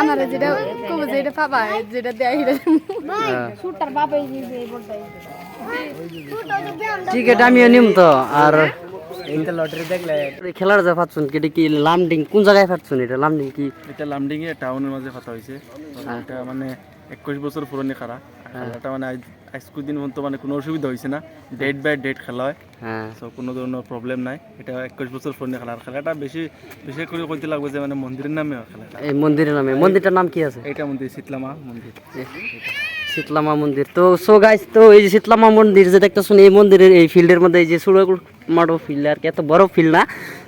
আমার যেটা কবে যেটা পাবা যেটা দেয় হ্যাঁ। সুটার বাবাই দিয়েছে এই বলটাই টিকিট আমিও নিম তো আর এইটা লটারি দেখলে এই খেলার যা পাচ্ছুন কি এটা কি লামডিং কোন জায়গায় পাচ্ছুন এটা? লামডিং কি? এটা লামডিং এ টাউনের মাঝে ফাতা হইছে। এটা মানে একুশ বছর পুরনো খেলা। খেলাটা মানে আজ আজ দিন পর্যন্ত মানে কোনো অসুবিধা হয়েছে না। ডেট বাই ডেট খেলা হয়। হ্যাঁ। সো কোনো ধরনের প্রবলেম নাই। এটা একুশ বছর খেলা। আর খেলাটা বেশি বিশেষ করে কইতে লাগবে যে মানে মন্দিরের নামে হয় খেলাটা। এই মন্দিরের নামে। মন্দিরটার নাম কি আছে? এইটা মন্দির শীতলামা মন্দির। শীতলামা মন্দির। তো সো গাইস তো এই যে শীতলামা মন্দির যে দেখতেছেন এই মন্দিরের এই ফিল্ডের মধ্যে এই যে ছোটো মাঠো ফিল্ড আর কি এত বড় ফিল্ড না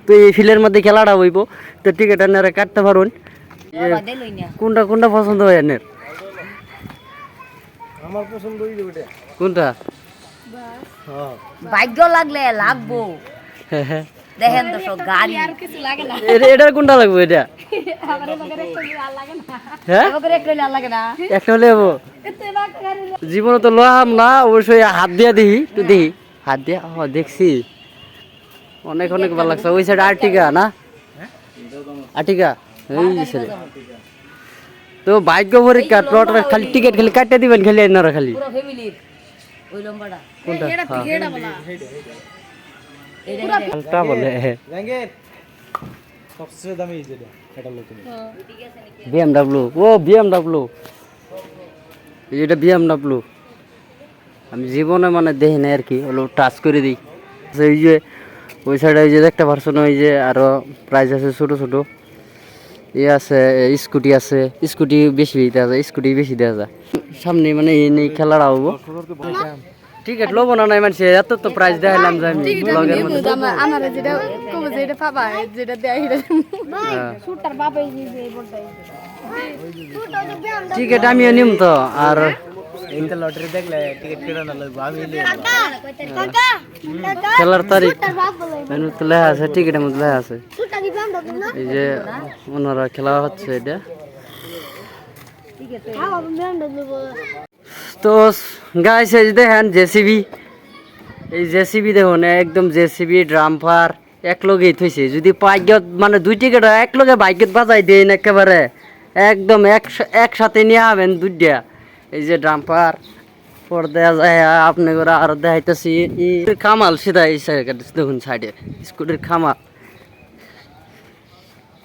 তো এই ফিল্ডের মধ্যে খেলাটা হইব। তো টিকিট আপনারা কাটতে পারুন। কোনটা কোনটা পছন্দ হয় আপনার আমার পছন্দ ওটা কোনটা? ভাগ্য লাগলে লাগবো। দেখেন তো সব গাড়ি। কিছু লাগে না। এটা- এটার কোনটা লাগবে এটা? আমার একটা আর লাগে না। হ্যাঁ? হলে জীবনে তো লোহাম না অবশ্যই হাত দিয়া দিই একটু দিই হাত দিয়া? ও দেখছি। অনেক অনেক ভালো লাগছে। ওই সাইড আর্টিকা না? আর্টিকা? এই সাইডে তো ভাগ্য পরীক্ষা প্লট খালি টিকিট খালি কাটতে দিবেন খালি আপনারা খালি। পুরো ফ্যামিলির ওই লম্বাটা। কোনটা? এটা এটা বলে। সবচেয়ে দামি এই যেটা এটা লোকের বিএমডাব্লিউ ও বিএমডাব্লিউ এটা বিএমডাব্লিউ আমি জীবনে মানে দেখি না আর কি হলো টাচ করে দিই। এই যে ওই সাইডে ওই যে দেখতে পারছ না ওই যে আরও প্রাইস আছে ছোট ছোট। ইয়ে আছে স্কুটি আছে। স্কুটি বেশি দেওয়া যায় স্কুটি বেশি দেওয়া যায়। সামনে মানে এই নেই খেলাটা হব টিকিট লোবো না নাই মানুষ এত তো প্রাইস দেখাইলাম যে আমি ব্লগের মধ্যে। আমার আমার যেটা কবে যেটা পাবা যেটা দেয় হ্যাঁ। সুটার বাবাই বলটাই টিকিট আমিও নিম তো আর এইটা লটারি দেখলে টিকিট কেটে না লাগবে আমি খেলার তারিখ। মেনু তো লেখা আছে টিকিটের মধ্যে লেখা আছে। এই যে ওনারা খেলা হচ্ছে এটা। তো গাইস এই দেখেন জেসিবি। এই জেসিবি দেখুন একদম জেসিবি ড্রাম্পার এক লগেই থইছে। যদি পাইগত মানে দুই টিকিট হয়, এক লগে বাইকত বাজাই দেন একেবারে। একদম এক একসাথে নিয়ে আবেন দুইটা। এই যে ড্রাম্পার পর দেয়া যায় আপনি করে আরও দেখাইতেছি। খামাল সিধা এই দেখুন সাইডে স্কুটির খামাল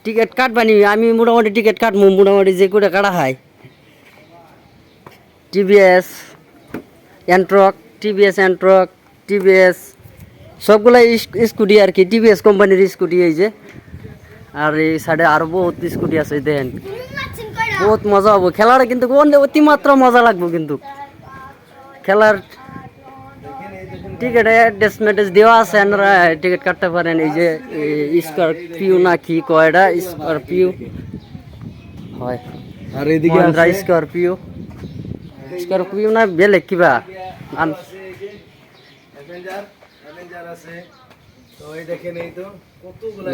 টিকিট কাটবানি আমি মোটামুটি টিকিট কাটবো মোটামুটি যে করে কাটা হয়। TVS Ntorq TVS Ntorq TVS সবগুলাই স্কুটি আর কি টিভিএস কোম্পানির স্কুটি এই যে। আর এই সাইডে আরও বহুত স্কুটি আছে, দেখেন। বহুত মজা হব। খেলাটা কিন্তু অতিমাত্রা মজা লাগবো কিন্তু। খেলার টিকিট অ্যাড্রেস ম্যাড্রেস দেওয়া আছে আপনারা টিকিট কাটতে পারেন এই যে স্করপিও না কি কয়টা স্করপিও হয়। আর এদিকে মহিন্দ্রা স্করপিও স্করপিও না বেলেগ কিবা? আন অ্যাভেঞ্জার অ্যাভেঞ্জার আছে। তো এই দেখেন এই তো কতগুলো